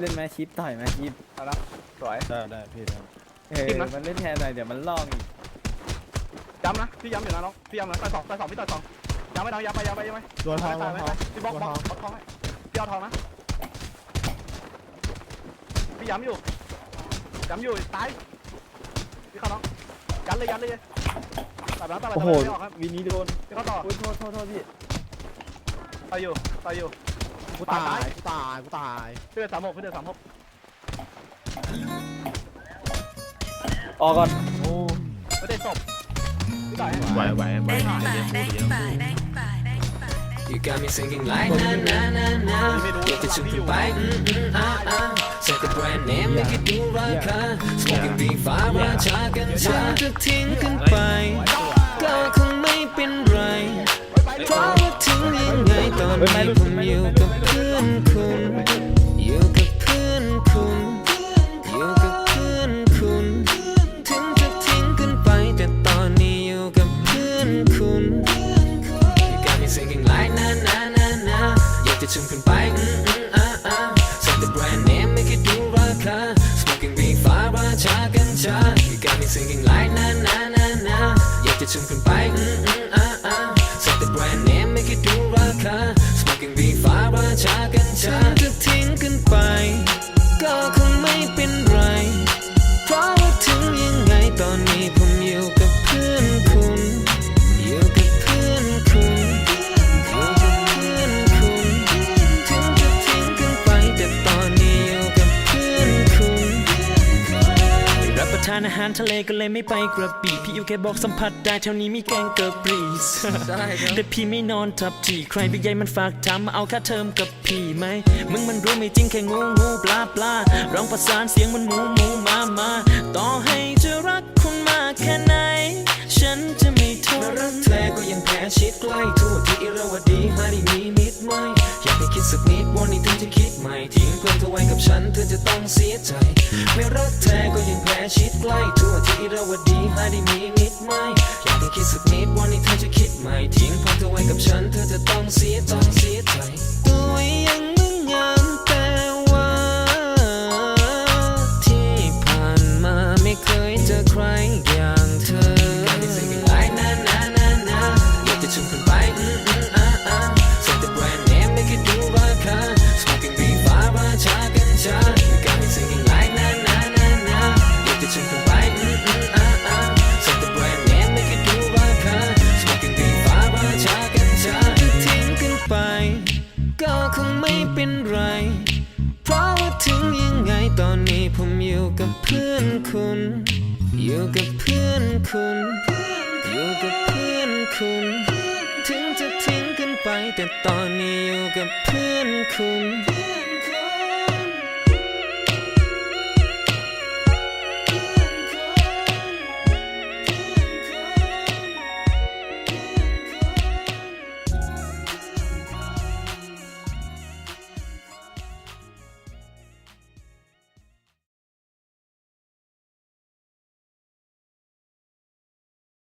เล่นไหมชิปต่อยไหมชิปเอาละสวย ได้ได้พี่ได้เออชิปนะ มันเล่นแทนหน่อยเดี๋ยวมันล่องอีกย้ำนะพี่ย้ำอยู่นะน้องพี่ย้ำนะต่อยสองต่อยสองพี่ต่อยสองย้ำไปน้องย้ำไปย้ำไปย้ำไปตัวทองตาตัยวไปทองพี่บล็อกบล็อกบล็อกทองให้พี่เอาทองนะพี่ย้ำอยู่ย้ำอยู่ตายพี่เข้าน้องยันเลยยันเลยตัดแล้วตัดแล้วโอ้โหไม่ออกครับวินนี้โดนพี่เข้าต่อโอ้ยโทษโทษโทษพี่ต่อยอยู่ต่อยอยู่ กูตายกูตายกูตายพี่เดือดสามหกพี่เดือดสามหกออกก่อนโอ้ไม่ได้ศพพี่ต่อยให้ไหวไหวไหวเดี๋ยวพูดเดี๋ยวพูด You got me singing like na na na na อยากจะชวนคุณไปอืมอืมอ่าอ่าใส่แต่แบรนด์เนมไม่คิดดูราคา Smoking big ฟ้าราชากันฉันจะทิ้งกันไปก็คงไม่เป็นไรเพราะว่าถึงยังไงตอนนี้ผมอยู่ คุณ You got me singing like na na na na อยากจะชวนคุณไปอืมอืมอ่าอ่าใส่แต่แบรนด์เนมไม่คิดดูราคา Smoking big ฟ้าราชากันชา You got me singing like na na na na อยากจะชวนคุณไปอืมอืมอ่าอ่าใส่แต่แบรนด์เนมไม่คิดดูราคา Smoking big ฟ้าราชากันชา ทานอาหารทะเลก็เลยไม่ไปกระบี่พี่อยู่แค่บอกสัมผัสได้แถวนี้มีแกงเกอร์บรีสแต่พี่ไม่นอนทับที่ใครไปใหญ่มันฝากถามมาเอาค่าเทอมกับพี่ไหมมึงมันรู้ไม่จริงแค่งูงูปลาปลาร้องประสานเสียงมันหมูหมูมามาต่อให้จะรักคุณมากแค่ไหน ฉันจะไม่ทนรักแท้ก็ยังแพ้ชิดใกล้ทั่ กับฉันเธอจะต้องเสียใจ ไม่รักแท้ก็ยังแพ้ชิดใกล้ทั่วที่เราวัดีหาได้มีมิดไหมอยากให้คิดสักนิดวันนี้เธอจะคิดใหม่ทิ้งพื่อเธอไว้กับฉันเธอจะต้องเสียต้องเสียใจ ไม่เป็นไร เพราะว่าถึงยังไงตอนนี้ผมอยู่กับเพื่อนคุณ อยู่กับเพื่อนคุณ อยู่กับเพื่อนคุณ ถึงจะทิ้งกันไปแต่ตอนนี้อยู่กับเพื่อนคุณ